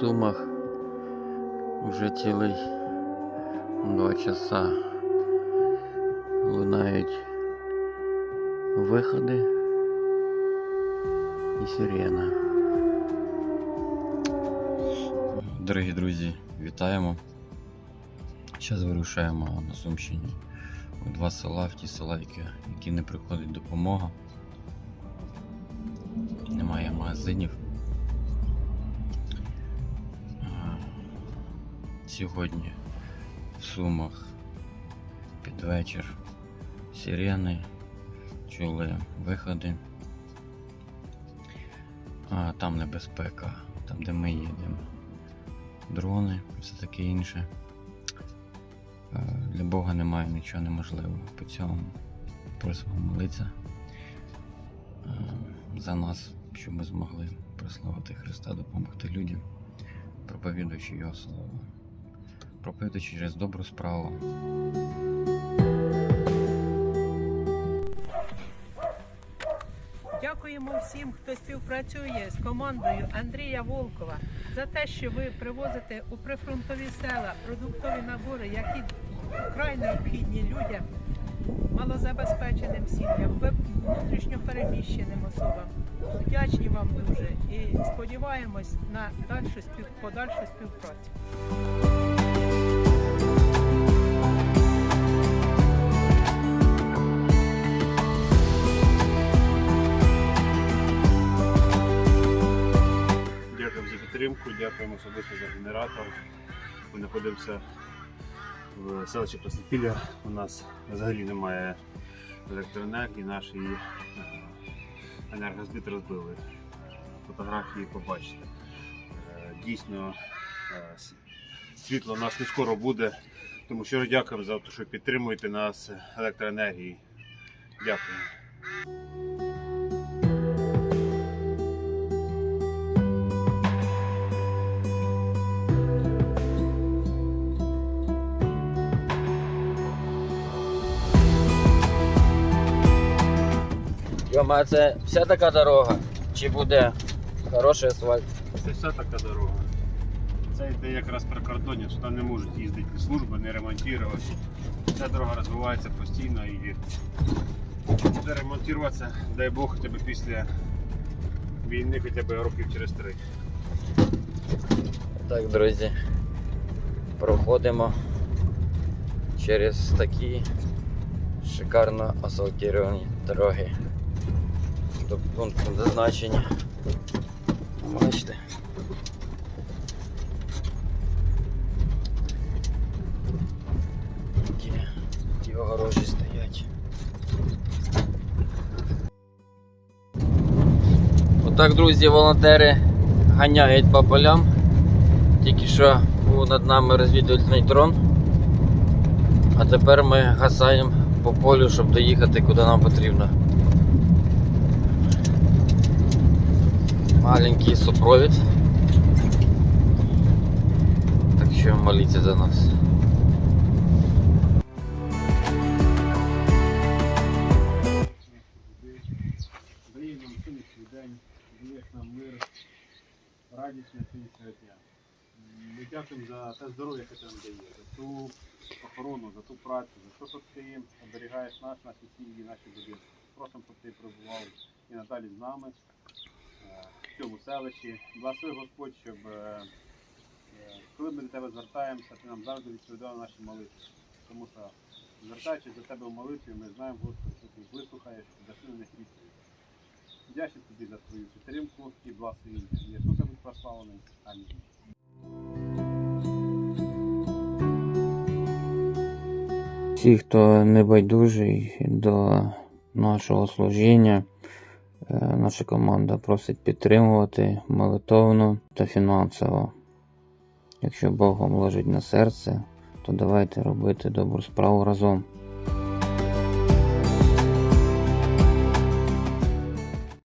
Сумах вже цілий два часа лунають виходи і сирена. Дорогі друзі, вітаємо. Зараз вирушаємо на Сумщині у два села, в ті села, які не приходить допомога. Немає магазинів. Сьогодні в Сумах під вечір сирени, чули виходи. А там небезпека, там де ми їдемо. Дрони, все таке інше. Е, Для Бога немає нічого неможливого. По цьому просимо молитися е, за нас, щоб ми змогли прославити Христа, допомогти людям, проповідуючи Його слово, проповідуючи через добру справу. Дякуємо всім, хто співпрацює з командою Андрія Волкова за те, що ви привозите у прифронтові села продуктові набори, які вкрай необхідні людям, малозабезпеченим сім'ям, внутрішньо переміщеним особам. Вдячні вам дуже і сподіваємось на дальшу подальшу співпрацю. Дякуємо особисто за генератор. Ми знаходимося в селищі Краснопілля. У нас взагалі немає електроенергії, наш її е, енергозбит розбили. Фотографії побачите. Е, Дійсно, е, світло у нас не скоро буде, тому щиро дякуємо за те, що підтримуєте нас електроенергією. Дякую. Йома, це вся така дорога? Чи буде хороший асфальт? Це вся така дорога. Це йде якраз прикордоння, сюди не можуть їздити служби, не ремонтувати. Ця дорога розвивається постійно і буде ремонтуватися, дай Бог, хоча б після війни, хоча б років через три. Так, друзі, проходимо через такі шикарно асфальтовані дороги до пункту зазначення. Бачите. Які, які огорожі стоять. Отак, друзі, волонтери ганяють по полям. Тільки що був над нами розвідувальний дрон. А тепер ми гасаємо по полю, щоб доїхати куди нам потрібно. Маленький супровід. Так що моліться за нас. Дає нам день, нам мир, радість на сьогоднішнього дня. Ми дякуємо за те здоров'я, яке нам дає, за ту охорону, за ту працю, за те, що ти оберігаєш нас, наші сім'ї, наші будинки. Просимо, щоб ти пробував і надалі з нами в цьому селищі. Благослови Господь, щоб е, е, коли ми до тебе звертаємося, ти нам завжди відповідав на наші молитви. Тому що звертаючись до тебе в молитві, ми знаємо, Господи, що ти вислухаєш, даси на них відповідь. Вдячний тобі за твою підтримку і благословіння. Ісуса будь прославлений. Амінь. Всі, хто не байдужий до нашого служіння, наша команда просить підтримувати молитовно та фінансово. Якщо Бог вам лежить на серце, то давайте робити добру справу разом.